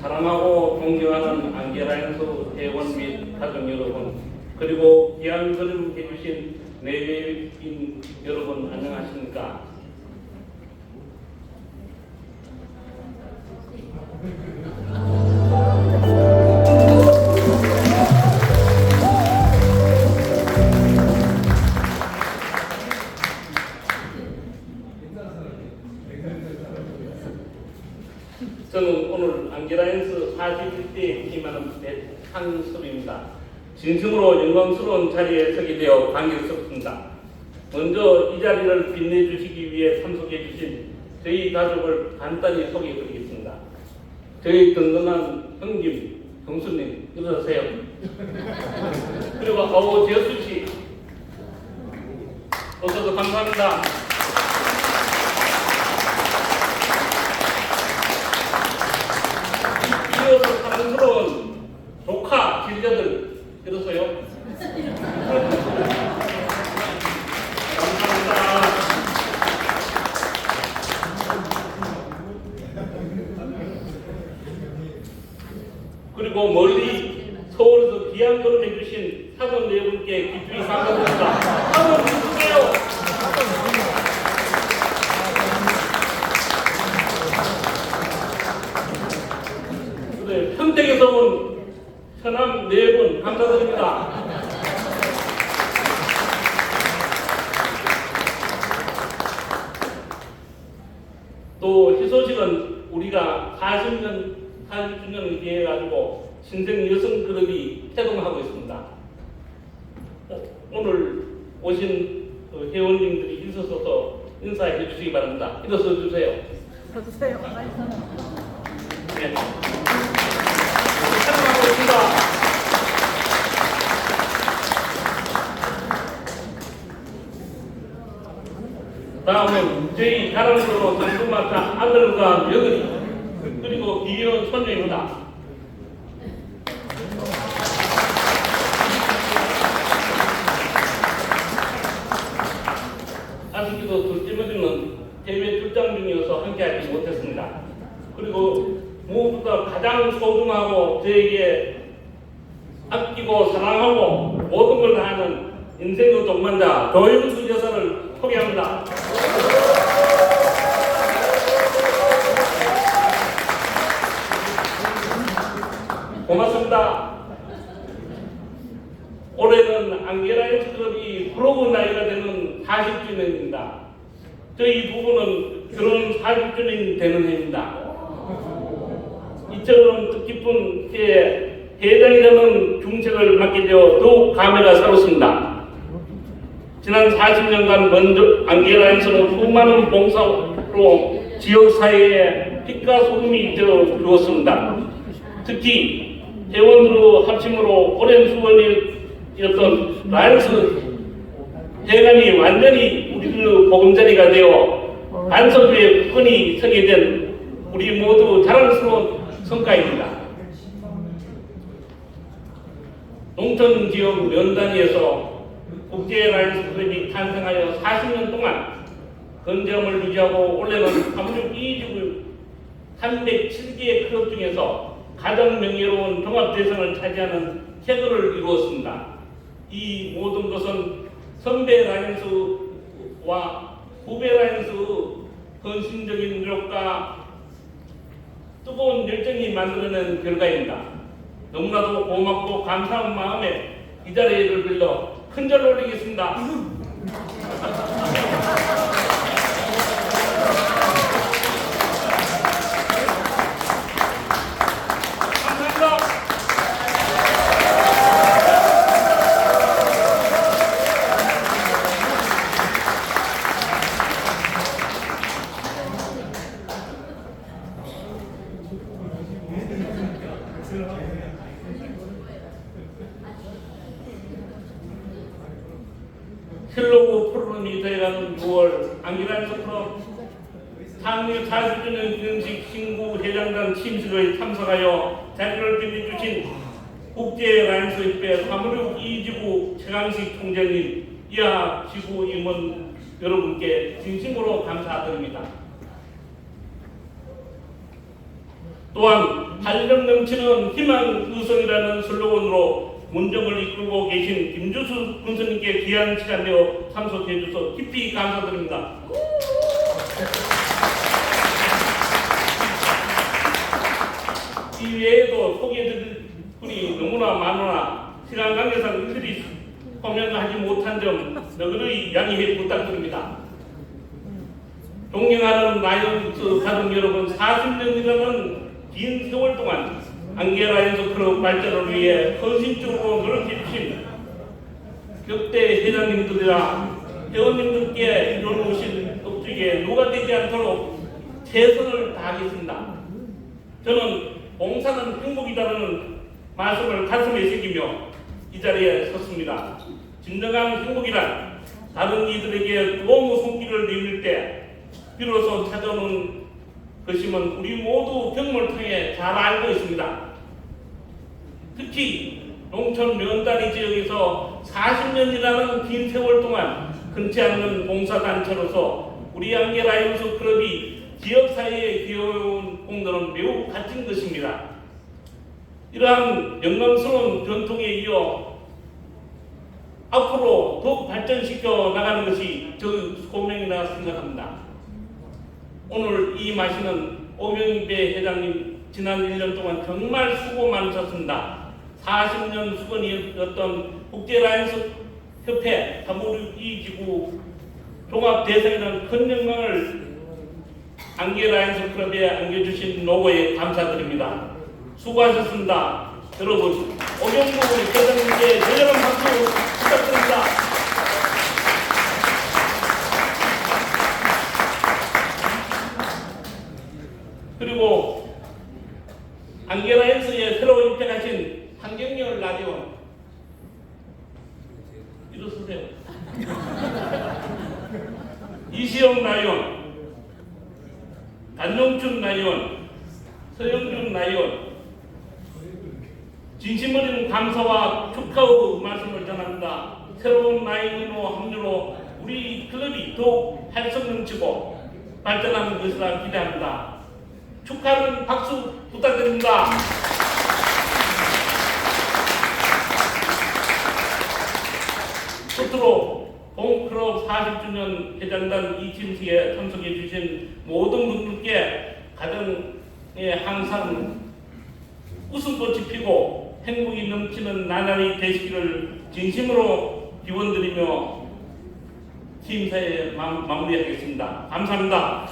사랑하고 존경하는 안게라인수 회원 및 가족 여러분, 그리고 귀한 걸음 해주신 내외인 여러분 안녕하십니까? 41대에 기임하는 배창섭입니다. 진심으로 영광스러운 자리에 서게 되어 감격스럽습니다. 먼저 이 자리를 빛내주시기 위해 참석해 주신 저희 가족을 간단히 소개해 드리겠습니다. 저희 든든한 형님, 경수님, 일어나세요. 그리고 어우, 재수 씨. 오셔서 감사합니다. 이어서 조카 진자들 들으세요. 감사합니다. 그리고 멀리 서울에서 귀한 걸음 해주신 사돈 네 분께 깊이 감사드립니다. 한번 주세요. 네, 평택에서 온 네 분 감사드립니다. 또 희소식은 우리가 40년, 40주년을 기해 가지고 신생 여성 그룹이 태동하고 있습니다. 어, 오늘 오신 그 회원님들이 있어서 인사해 주시기 바랍니다. 일어서 주세요. 써주세요. 네. 있습니다. 다음은 저희 자랑스러운 정부마타 아들과 며느리 그리고 이현 손녀입니다. 아쉽게도 둘째 며느리는 해외 출장 중이어서 함께하지 못했습니다. 그리고 무엇보다 가장 소중하고 저에게 아끼고 사랑하고 모든 걸 다하는 인생의 동반자 도영수 여사를 소개합니다. 고맙습니다. 올해는 안게라의 클럽이 프로그 나이가 되는 40주년입니다. 저희 부부는 결혼 40주년이 되는 해입니다. 이처럼 뜻깊은 해에 회장이 되는 중책을 맡게 되어 더욱 감회가 새롭습니다. 지난 40년간 먼저 안게라에서는 수많은 봉사로 지역사회에 빛과 소금이 되어 주었습니다. 특히 회원으로 합심으로 오랜 수원이었던 라이언스 대감이 완전히 우리들 보금자리가 되어 안석주의 끈이 서게 된 우리 모두 자랑스러운 성과입니다. 농촌 지역 면단위에서 국제 라이언스 클럽이 탄생하여 40년 동안 건재함을 유지하고 올해는 아무리 이주구 307개의 클럽 중에서 가장 명예로운 종합 대상을 차지하는 쾌거를 이루었습니다. 이 모든 것은 선배 라이언스와 후배 라이언스의 헌신적인 노력과 뜨거운 열정이 만들어낸 결과입니다. 너무나도 고맙고 감사한 마음에 이 자리를 빌려 큰절 올리겠습니다. 2년 6월 안기란서프로 상류 다수주는 음식 신구 대장단 침식을 참석하여 자료를 빛내 주신 국제란수협회 화물국 이지구 최강식 총장님 이하 지구 임원 여러분께 진심으로 감사드립니다. 또한 활력 넘치는 희망 우선이라는 슬로건으로 문정을 이끌고 계신 김주수 군수님께 귀한 시간 내어 참석해 주셔서 깊이 감사드립니다. 이 외에도 소개해드릴 분이 너무나 많으나 시간 관계상 일일이 소명하지 못한 점 너그러이 양해해 부탁드립니다. 존경하는 라이온스 가족 여러분, 40년이라는 긴 세월 동안 안개 라이온스 클럽 발전을 위해 헌신적으로 노력해 주신 역대 회장님들이나 회원님들께 이뤄놓으신 업적에 누가 되지 않도록 최선을 다하겠습니다. 저는 봉사는 행복이다라는 말씀을 가슴에 새기며 이 자리에 섰습니다. 진정한 행복이란 다른 이들에게 도움 손길을 내밀 때 비로소 찾아오는 것이면 우리 모두 경험을 통해 잘 알고 있습니다. 특히 농촌 면다리 지역에서 40년이라는 긴 세월 동안 끊지 않는 봉사단체로서 우리 양계 라이온스 클럽이 지역 사회에 기여해온 공로는 매우 값진 것입니다. 이러한 영광스러운 전통에 이어 앞으로 더욱 발전시켜 나가는 것이 저 소명이라 생각합니다. 오늘 이 마시는 오명배 회장님 지난 1년 동안 정말 수고 많으셨습니다. 40년 수건이었던 국제라이언스 협회 WE지구 종합대상이라는 큰 영광을 안개라이언스 클럽에 안겨주신 노고에 감사드립니다. 수고하셨습니다. 여러분, 오경무 회장님께 열렬한 박수 부탁드립니다. 그리고 안개라이언스에 새로 입장하신 한경열 라디오 일어서세요. 이시영 라이온 단용춘 라이온, 서영준 라이온, 진심 어린 감사와 축하의 말씀을 전합니다. 새로운 라이온으로 합류로 우리 클럽이 더욱 활성 넘치고 발전하는 것이라 기대합니다. 축하는 박수 부탁드립니다. 끝으로 홈클럽 40주년 회장단 이팀식에 참석해 주신 모든 분들께 가정에 항상 웃음꽃이 피고 행복이 넘치는 나날이 되시기를 진심으로 기원드리며 팀사에 마- 마무리하겠습니다. 감사합니다.